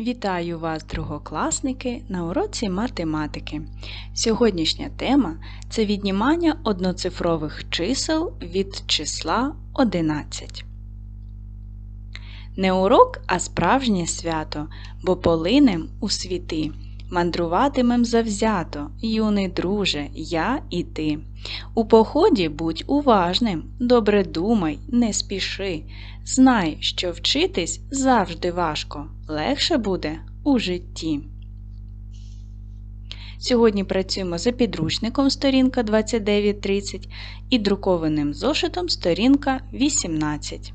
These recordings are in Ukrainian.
Вітаю вас, другокласники, на уроці математики. Сьогоднішня тема це віднімання одноцифрових чисел від числа 11. Не урок, а справжнє свято, бо полинем у світи. Мандруватимем завзято, юний друже, я і ти. У поході будь уважним, добре думай, не спіши. Знай, що вчитись завжди важко, легше буде у житті. Сьогодні працюємо за підручником сторінка 2930 і друкованим зошитом сторінка 18.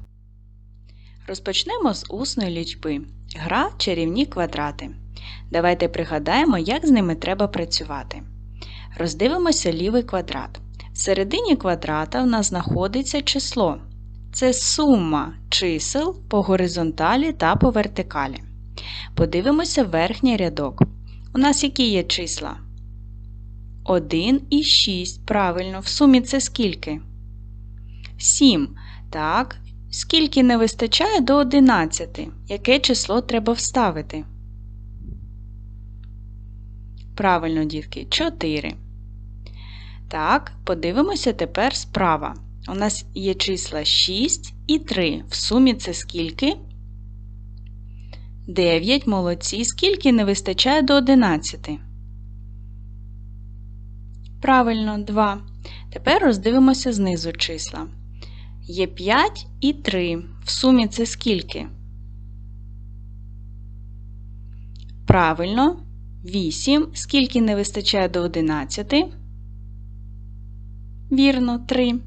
Розпочнемо з усної лічби. Гра чарівні квадрати. Давайте пригадаємо, як з ними треба працювати. Роздивимося лівий квадрат. В середині квадрата в нас знаходиться число. Це сума чисел по горизонталі та по вертикалі. Подивимося верхній рядок. У нас які є числа? 1 і 6. Правильно, в сумі це скільки? 7. Так. Скільки не вистачає до 11? Яке число треба вставити? Правильно, дітки, 4. Так, подивимося тепер справа. У нас є числа 6 і 3. В сумі це скільки? 9. Молодці. Скільки не вистачає до 11? Правильно, 2. Тепер роздивимося знизу числа. Є 5 і 3. В сумі це скільки? Правильно, 8. Скільки не вистачає до 11? Вірно, 3.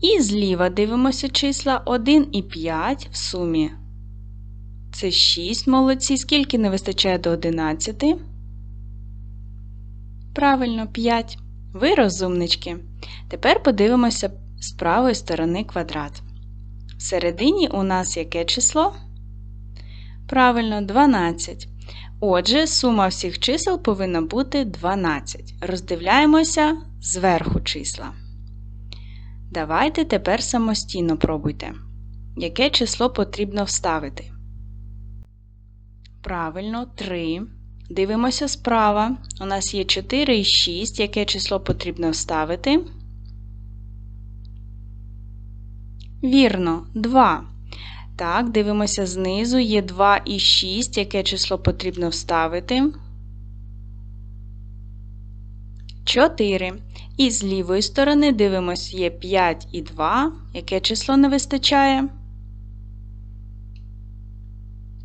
І зліва дивимося числа 1 і 5 в сумі. Це 6 молодці. Скільки не вистачає до 11? Правильно, 5. Ви розумнички. Тепер подивимося з правої сторони квадрат. Всередині у нас яке число? Правильно, 12. Отже, сума всіх чисел повинна бути 12. Роздивляємося зверху числа. Давайте тепер самостійно пробуйте. Яке число потрібно вставити? Правильно, 3. Дивимося справа. У нас є 4 і 6. Яке число потрібно вставити? Вірно, 2. Так, дивимося знизу. Є 2 і 6. Яке число потрібно вставити? 4. І з лівої сторони дивимося, є 5 і 2. Яке число не вистачає?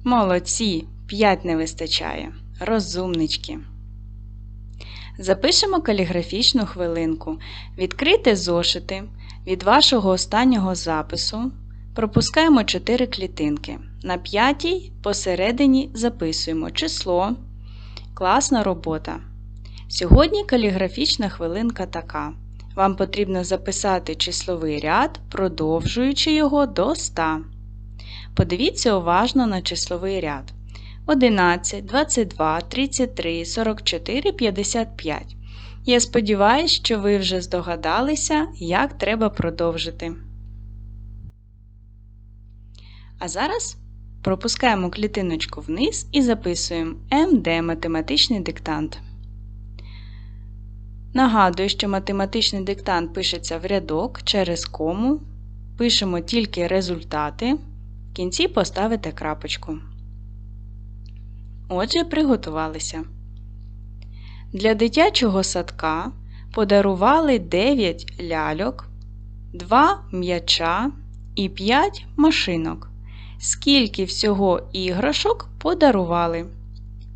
Молодці, 5 не вистачає. Розумнички. Запишемо каліграфічну хвилинку. Відкрийте зошити. Від вашого останнього запису пропускаємо 4 клітинки. На п'ятій посередині записуємо число. Класна робота. Сьогодні каліграфічна хвилинка така. Вам потрібно записати числовий ряд, продовжуючи його до 100. Подивіться уважно на числовий ряд. 11, 22, 33, 44, 55. Я сподіваюся, що ви вже здогадалися, як треба продовжити. А зараз пропускаємо клітиночку вниз і записуємо МД математичний диктант. Нагадую, що математичний диктант пишеться в рядок через кому. Пишемо тільки результати. В кінці поставите крапочку. Отже, приготувалися. Для дитячого садка подарували 9 ляльок, 2 м'яча і 5 машинок. Скільки всього іграшок подарували?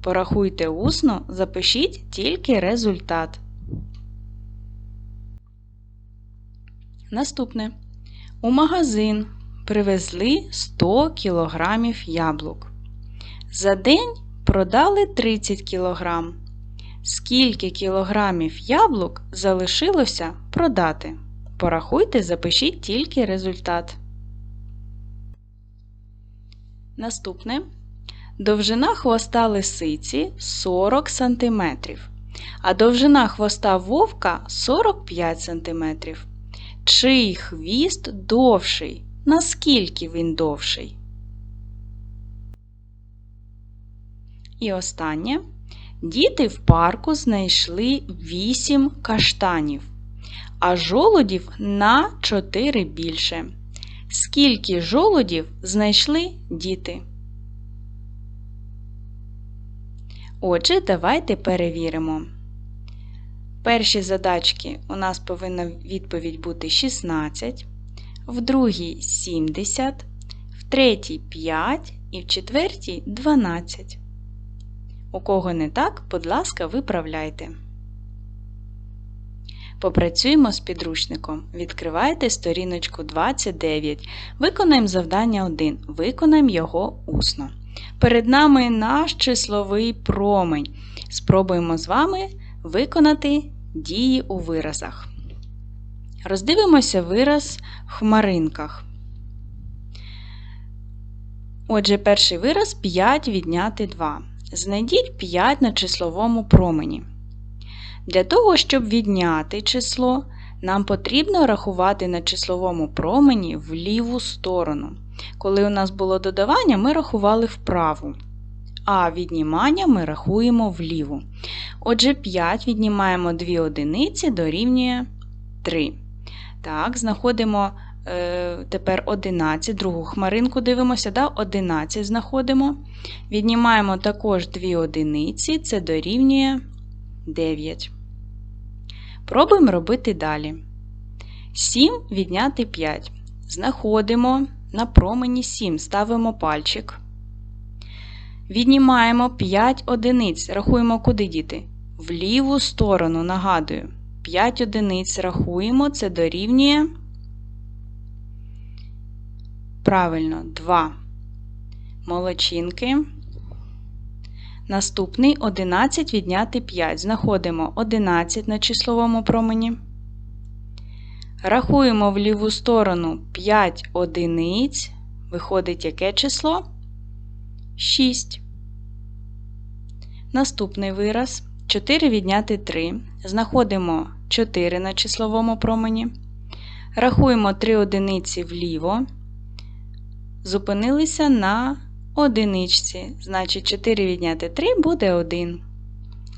Порахуйте усно, запишіть тільки результат. Наступне. У магазин привезли 100 кг яблук. За день продали 30 кг. Скільки кілограмів яблук залишилося продати? Порахуйте, запишіть тільки результат. Наступне. Довжина хвоста лисиці 40 см, а довжина хвоста вовка 45 см. Чий хвіст довший? Наскільки він довший? І останнє. Діти в парку знайшли 8 каштанів, а жолудів на 4 більше. Скільки жолудів знайшли діти? Отже, давайте перевіримо. Перші задачки у нас повинна відповідь бути 16, в другій 70, в третій 5 і в четвертій 12. У кого не так, будь ласка, виправляйте. Попрацюємо з підручником. Відкривайте сторіночку 29. Виконаємо завдання 1. Виконаємо його усно. Перед нами наш числовий промень. Спробуємо з вами виконати дії у виразах. Роздивимося вираз в хмаринках. Отже, перший вираз 5 відняти 2. Знайдіть 5 на числовому промені. Для того, щоб відняти число, нам потрібно рахувати на числовому промені в ліву сторону. Коли у нас було додавання, ми рахували вправу, а віднімання ми рахуємо вліву. Отже, 5 віднімаємо 2 одиниці дорівнює 3. Так, знаходимо е, тепер 11, другу хмаринку дивимося, да? 11 знаходимо. Віднімаємо також 2 одиниці, це дорівнює 9. Пробуємо робити далі. 7 відняти 5. Знаходимо на промені 7, ставимо пальчик. Віднімаємо 5 одиниць. Рахуємо, куди діти? В ліву сторону, нагадую. 5 одиниць рахуємо, це дорівнює. Правильно, 2. Молочинки. Наступний 11 відняти 5. Знаходимо 11 на числовому промені. Рахуємо в ліву сторону 5 одиниць. Виходить яке число? 6. Наступний вираз 4 відняти 3. Знаходимо 4 на числовому промені. Рахуємо 3 одиниці вліво. Зупинилися на одиничці. Значить, 4 відняти 3 буде 1.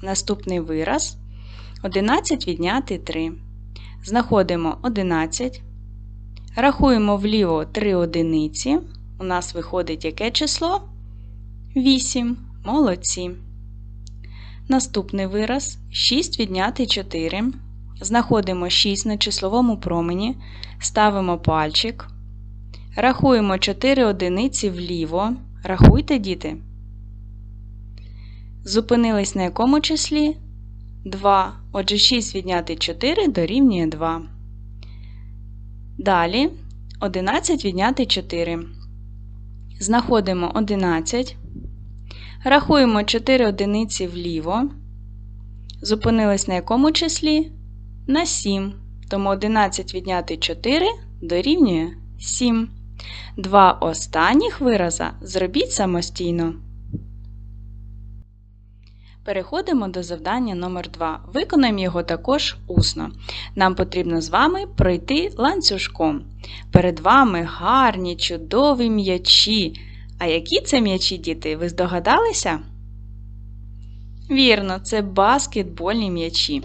Наступний вираз 11 відняти 3. Знаходимо 11. Рахуємо вліво 3 одиниці. У нас виходить яке число? 8. Молодці. Наступний вираз 6 відняти 4. Знаходимо 6 на числовому промені. Ставимо пальчик. Рахуємо 4 одиниці вліво. Рахуйте, діти. Зупинились на якому числі? 2. Отже, 6 відняти 4 дорівнює 2. Далі 11 відняти 4. Знаходимо 11. Рахуємо 4 одиниці вліво. Зупинились на якому числі? На 7. Тому 11 відняти 4 дорівнює 7. Два останніх вираза зробіть самостійно. Переходимо до завдання номер 2 Виконаємо його також усно. Нам потрібно з вами пройти ланцюжком. Перед вами гарні, чудові м'ячі. А які це м'ячі, діти? Ви здогадалися? Вірно, це баскетбольні м'ячі.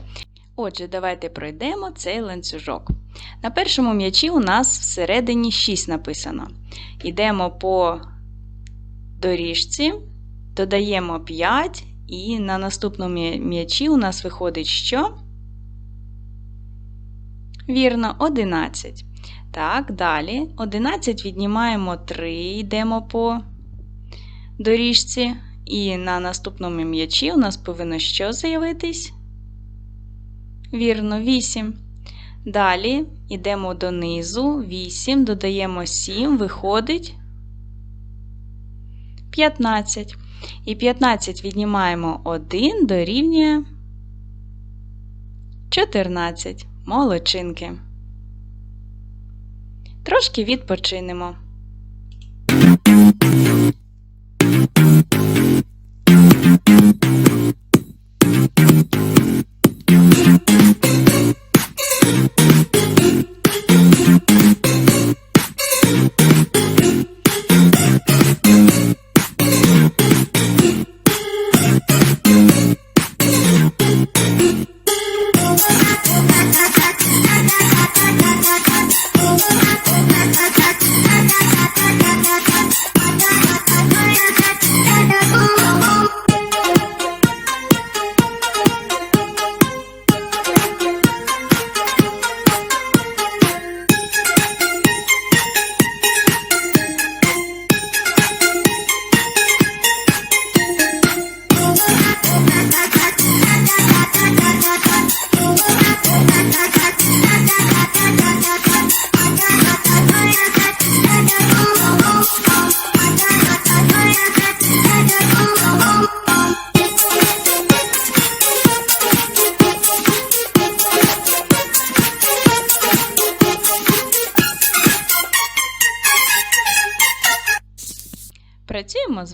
Отже, давайте пройдемо цей ланцюжок. На першому м'ячі у нас всередині 6 написано. Йдемо по доріжці, додаємо 5, і на наступному м'ячі у нас виходить що? Вірно, 11. Так, далі. 11 віднімаємо 3, йдемо по доріжці. І на наступному м'ячі у нас повинно що з'явитись? Вірно, 8. Далі йдемо донизу, 8, додаємо 7, виходить 15. І 15 віднімаємо 1 дорівнює 14. Молодчинки. Трошки відпочинемо.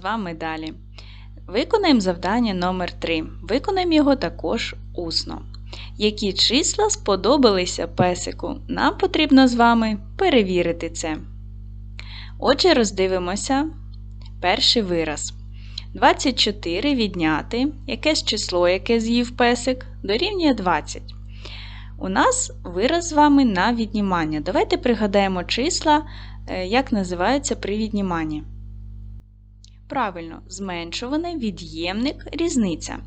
Вами далі. Виконаємо завдання номер 3 Виконаємо його також усно. Які числа сподобалися песику? Нам потрібно з вами перевірити це. Отже, роздивимося перший вираз. 24 відняти якесь число, яке з'їв песик, дорівнює 20. У нас вираз з вами на віднімання. Давайте пригадаємо числа, е, як називаються при відніманні. Правильно, зменшуваний від'ємник різниця.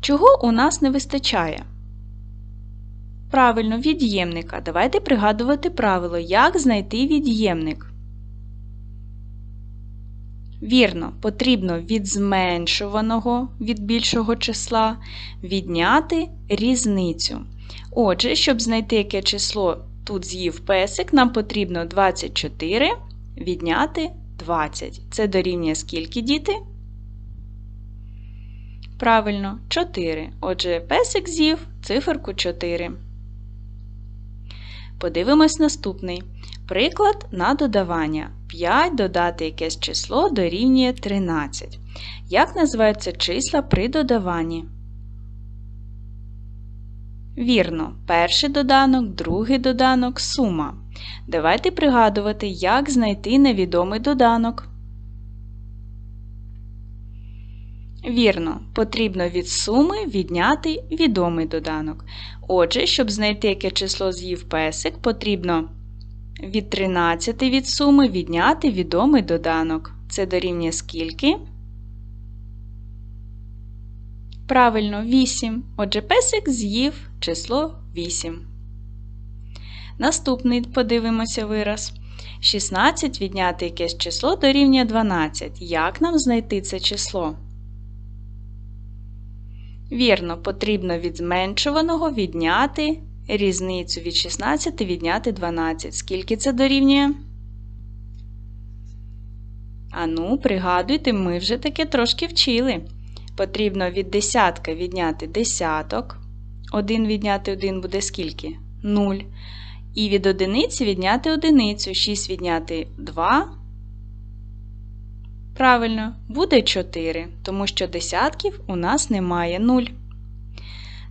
Чого у нас не вистачає? Правильно, від'ємника. Давайте пригадувати правило, як знайти від'ємник. Вірно, потрібно від зменшуваного від більшого числа відняти різницю. Отже, щоб знайти яке число тут з'їв песик, нам потрібно 24 відняти 20. Це дорівнює скільки діти? Правильно, 4. Отже, песик з'їв циферку 4. Подивимось наступний. Приклад на додавання. 5 додати якесь число дорівнює 13. Як називаються числа при додаванні? Вірно, перший доданок, другий доданок сума. Давайте пригадувати, як знайти невідомий доданок. Вірно, потрібно від суми відняти відомий доданок. Отже, щоб знайти яке число з'їв песик, потрібно від 13 від суми відняти відомий доданок. Це дорівнює скільки? Правильно, 8. Отже, песик з'їв число 8. Наступний подивимося вираз. 16 відняти якесь число дорівнює 12. Як нам знайти це число? Вірно, потрібно від зменшуваного відняти різницю від 16 відняти 12. Скільки це дорівнює? Ану, пригадуйте, ми вже таке трошки вчили. Потрібно від десятка відняти десяток. 1 відняти 1 буде скільки? 0. І від одиниці відняти одиницю. 6 відняти 2. Правильно, буде 4, тому що десятків у нас немає 0.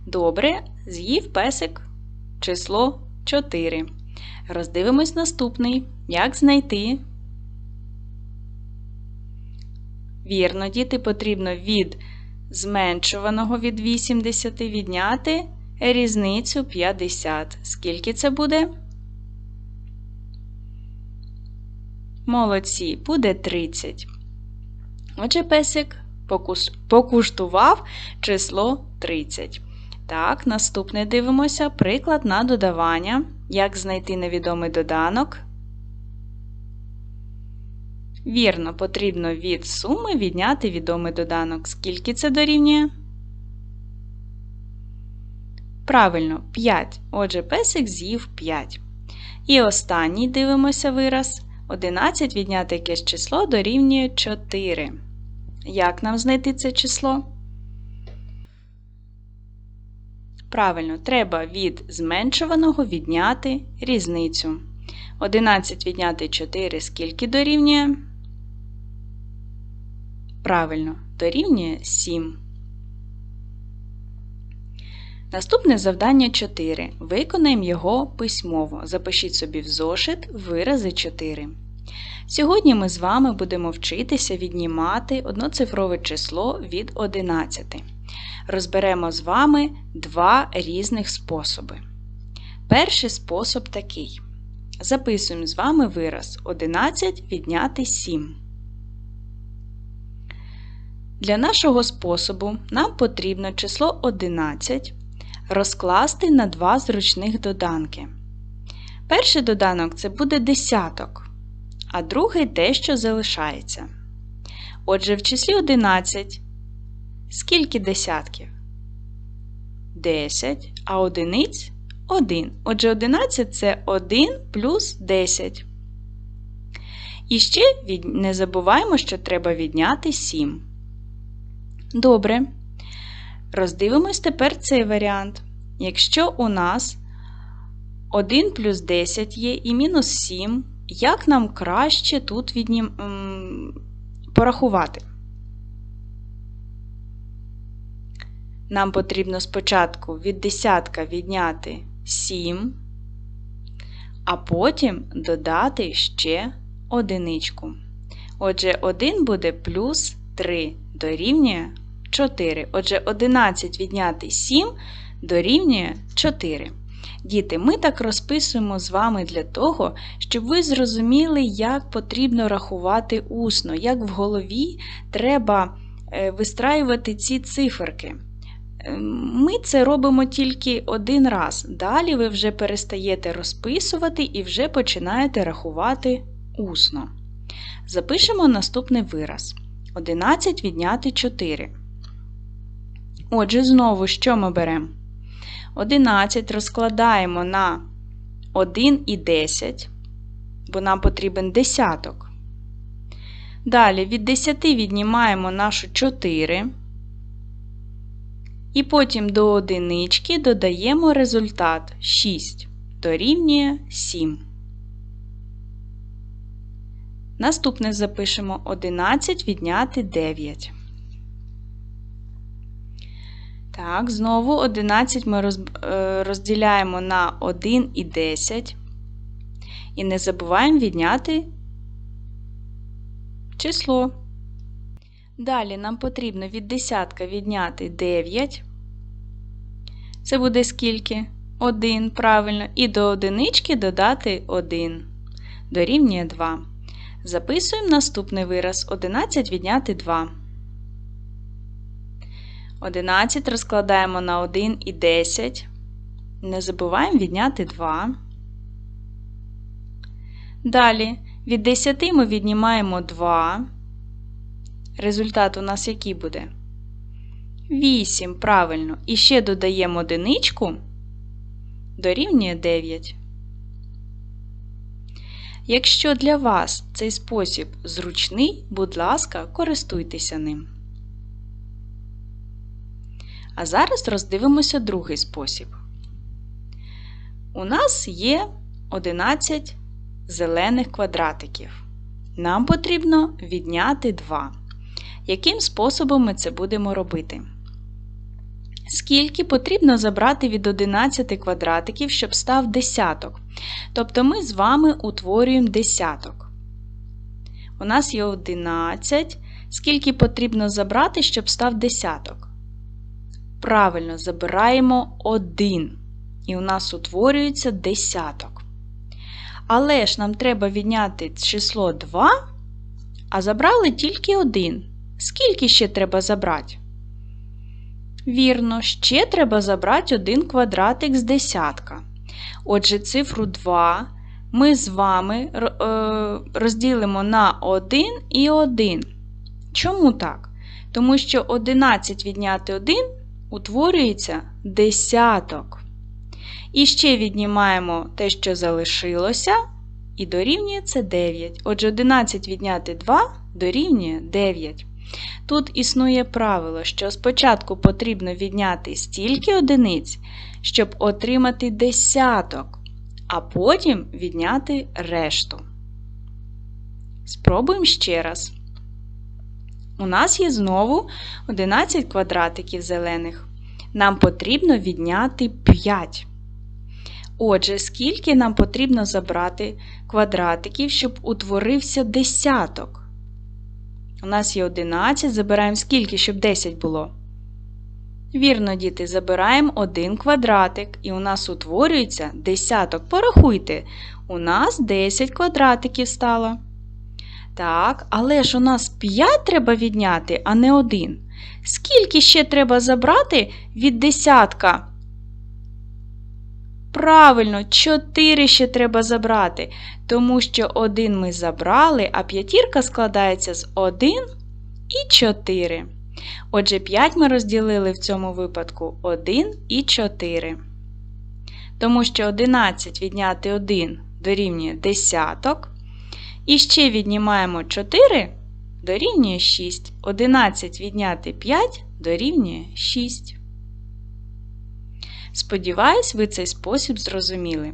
Добре, з'їв песик число 4. Роздивимось наступний. Як знайти? Вірно, діти потрібно від зменшуваного від 80 відняти різницю 50. Скільки це буде? Молодці, буде 30. Отже, песик покуштував число 30. Так, наступне дивимося приклад на додавання. Як знайти невідомий доданок. Вірно, потрібно від суми відняти відомий доданок. Скільки це дорівнює? Правильно, 5. Отже, песик з'їв 5. І останній дивимося вираз. 11 відняти якесь число дорівнює 4. Як нам знайти це число? Правильно, треба від зменшуваного відняти різницю. 11 відняти 4 скільки дорівнює? Правильно, дорівнює 7. Наступне завдання 4. Виконаємо його письмово. Запишіть собі в зошит вирази 4. Сьогодні ми з вами будемо вчитися віднімати одноцифрове число від 11. Розберемо з вами два різних способи. Перший спосіб такий. Записуємо з вами вираз 11 відняти 7. Для нашого способу нам потрібно число 11 розкласти на два зручних доданки. Перший доданок це буде десяток, а другий те, що залишається. Отже, в числі 11 скільки десятків? 10, а одиниць 1. Отже, 11 це 1 плюс 10. І ще не забуваємо, що треба відняти 7. Добре. Роздивимось тепер цей варіант. Якщо у нас 1 плюс 10 є і мінус 7, як нам краще тут віднім... порахувати? Нам потрібно спочатку від десятка відняти 7, а потім додати ще одиничку. Отже, 1 буде плюс 3 дорівнює 4. Отже, 11 відняти 7 дорівнює 4. Діти, ми так розписуємо з вами для того, щоб ви зрозуміли, як потрібно рахувати усно, як в голові треба е, вистраювати ці циферки. Ем, ми це робимо тільки один раз. Далі ви вже перестаєте розписувати і вже починаєте рахувати усно. Запишемо наступний вираз. 11 відняти 4. Отже, знову що ми беремо? 11 розкладаємо на 1 і 10, бо нам потрібен десяток. Далі від 10 віднімаємо нашу 4. І потім до одинички додаємо результат 6 дорівнює 7. Наступне запишемо 11 відняти 9. Так, знову 11 ми е, розділяємо на 1 і 10. І не забуваємо відняти число. Далі нам потрібно від десятка відняти 9. Це буде скільки? 1, правильно. І до одинички додати 1. Дорівнює 2. Записуємо наступний вираз 11 відняти 2. 11 розкладаємо на 1 і 10. Не забуваємо відняти 2. Далі від 10 ми віднімаємо 2. Результат у нас який буде? 8, правильно. І ще додаємо одиничку, дорівнює 9. Якщо для вас цей спосіб зручний, будь ласка, користуйтеся ним. А зараз роздивимося другий спосіб. У нас є 11 зелених квадратиків. Нам потрібно відняти 2. Яким способом ми це будемо робити? Скільки потрібно забрати від 11 квадратиків, щоб став десяток? Тобто ми з вами утворюємо десяток. У нас є 11. Скільки потрібно забрати, щоб став десяток? Правильно, забираємо 1. І у нас утворюється десяток. Але ж нам треба відняти число 2, а забрали тільки 1. Скільки ще треба забрати? Вірно, ще треба забрати один квадратик з десятка. Отже, цифру 2 ми з вами е, розділимо на 1 і 1. Чому так? Тому що 11 відняти 1 утворюється десяток. І ще віднімаємо те, що залишилося, і дорівнює це 9. Отже, 11 відняти 2 дорівнює 9. Тут існує правило, що спочатку потрібно відняти стільки одиниць, щоб отримати десяток, а потім відняти решту. Спробуємо ще раз. У нас є знову 11 квадратиків зелених. Нам потрібно відняти 5. Отже, скільки нам потрібно забрати квадратиків, щоб утворився десяток? У нас є 11, забираємо скільки, щоб 10 було. Вірно, діти, забираємо один квадратик, і у нас утворюється десяток. Порахуйте, у нас 10 квадратиків стало. Так, але ж у нас 5 треба відняти, а не 1. Скільки ще треба забрати від десятка? Правильно, 4 ще треба забрати, тому що 1 ми забрали, а п'ятірка складається з 1 і 4. Отже, 5 ми розділили в цьому випадку 1 і 4. Тому що 11 відняти 1 дорівнює десяток. І ще віднімаємо 4 дорівнює 6. 11 відняти 5 дорівнює 6. Сподіваюсь, ви цей спосіб зрозуміли.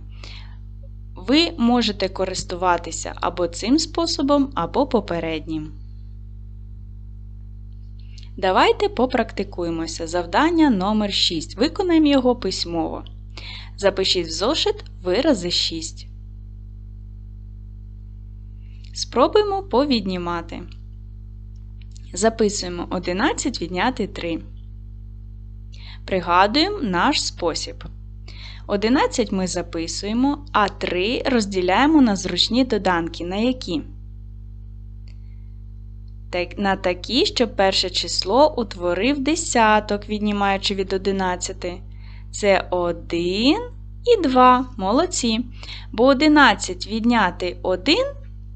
Ви можете користуватися або цим способом, або попереднім. Давайте попрактикуємося. Завдання номер 6. Виконаємо його письмово. Запишіть в зошит вирази 6. Спробуємо повіднімати. Записуємо 11 відняти 3. Пригадуємо наш спосіб. 11 ми записуємо, а 3 розділяємо на зручні доданки. На які? На такі, що перше число утворив десяток, віднімаючи від 11. Це 1 і 2. Молодці. Бо 11 відняти 1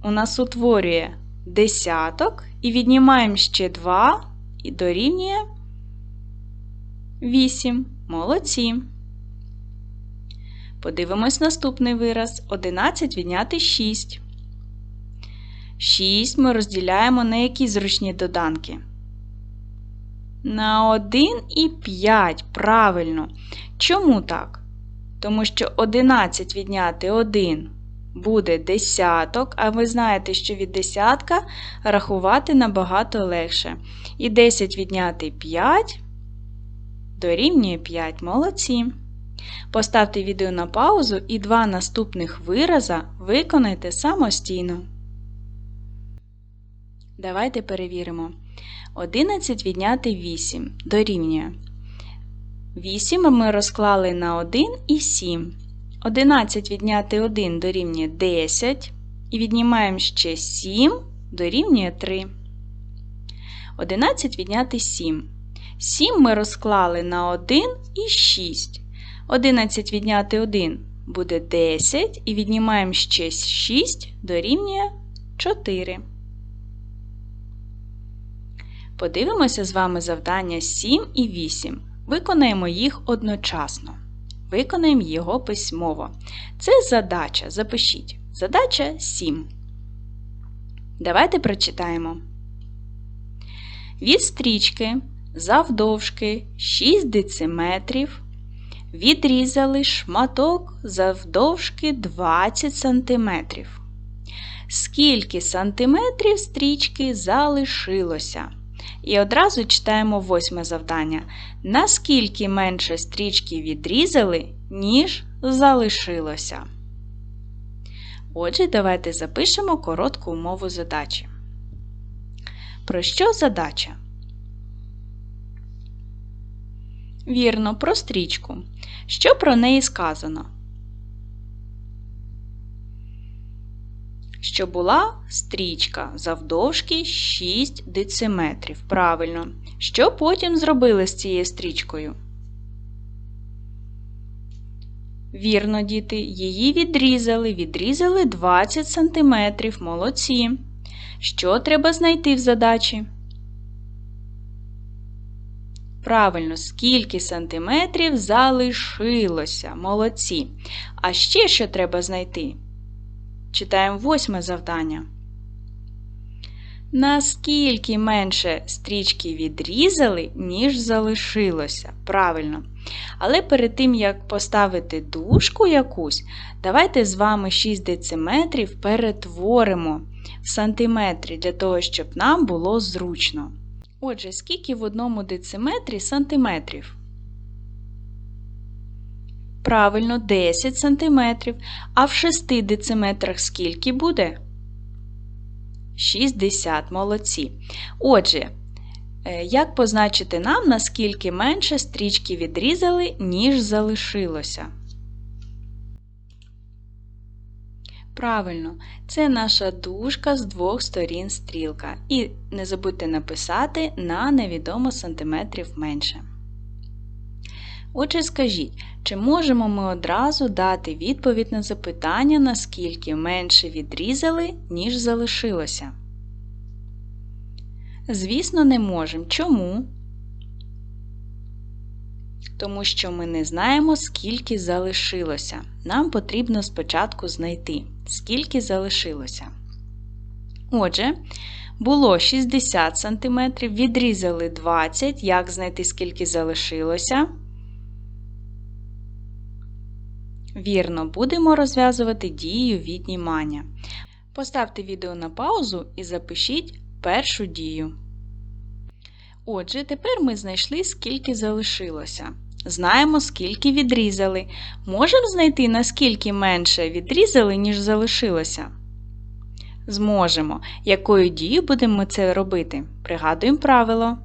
у нас утворює десяток, і віднімаємо ще 2 і дорівнює 8. Молодці. Подивимось наступний вираз. 11 відняти 6. 6 ми розділяємо на які зручні доданки? На 1 і 5. Правильно. Чому так? Тому що 11 відняти 1 буде десяток, а ви знаєте, що від десятка рахувати набагато легше. І 10 відняти 5 дорівнює 5. Молодці. Поставте відео на паузу і два наступних вираза виконайте самостійно. Давайте перевіримо. 11 відняти 8 дорівнює. 8 ми розклали на 1 і 7. 11 відняти 1 дорівнює 10. І віднімаємо ще 7 дорівнює 3. 11 відняти 7. 7 ми розклали на 1 і 6. 11 відняти 1 буде 10. І віднімаємо ще 6 дорівнює 4. Подивимося з вами завдання 7 і 8. Виконаємо їх одночасно. Виконаємо його письмово. Це задача. Запишіть. Задача 7. Давайте прочитаємо. Від стрічки завдовжки 6 дециметрів. Відрізали шматок завдовжки 20 см. Скільки сантиметрів стрічки залишилося? І одразу читаємо восьме завдання. Наскільки менше стрічки відрізали, ніж залишилося. Отже, давайте запишемо коротку умову задачі. Про що задача? Вірно, про стрічку. Що про неї сказано? Що була стрічка завдовжки 6 дециметрів. Правильно. Що потім зробили з цією стрічкою? Вірно, діти, її відрізали, відрізали 20 см. Молодці. Що треба знайти в задачі? Правильно, скільки сантиметрів залишилося. Молодці. А ще що треба знайти? Читаємо восьме завдання. Наскільки менше стрічки відрізали, ніж залишилося. Правильно. Але перед тим, як поставити дужку якусь, давайте з вами 6 дециметрів перетворимо в сантиметри для того, щоб нам було зручно. Отже, скільки в одному дециметрі сантиметрів? Правильно, 10 см. А в 6 дециметрах скільки буде? 60 молодці. Отже, е, як позначити нам, наскільки менше стрічки відрізали, ніж залишилося? Правильно, це наша дужка з двох сторін стрілка. І не забудьте написати на невідомо сантиметрів менше. Отже, скажіть, чи можемо ми одразу дати відповідь на запитання, наскільки менше відрізали, ніж залишилося? Звісно, не можемо. Чому? Тому що ми не знаємо, скільки залишилося. Нам потрібно спочатку знайти, скільки залишилося. Отже, було 60 см, відрізали 20 Як знайти, скільки залишилося? Вірно, будемо розв'язувати дію віднімання. Поставте відео на паузу і запишіть першу дію. Отже, тепер ми знайшли, скільки залишилося. Знаємо, скільки відрізали. Можемо знайти, наскільки менше відрізали, ніж залишилося? Зможемо. Якою дією будемо ми це робити? Пригадуємо правило.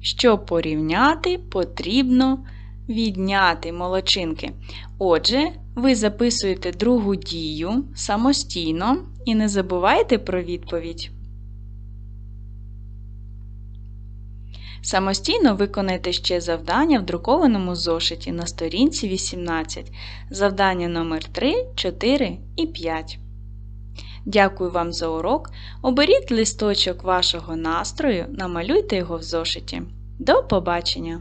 Щоб порівняти, потрібно відняти молочинки. Отже, ви записуєте другу дію самостійно і не забувайте про відповідь. Самостійно виконайте ще завдання в друкованому зошиті на сторінці 18. Завдання номер 3, 4 і 5. Дякую вам за урок. Оберіть листочок вашого настрою, намалюйте його в зошиті. До побачення!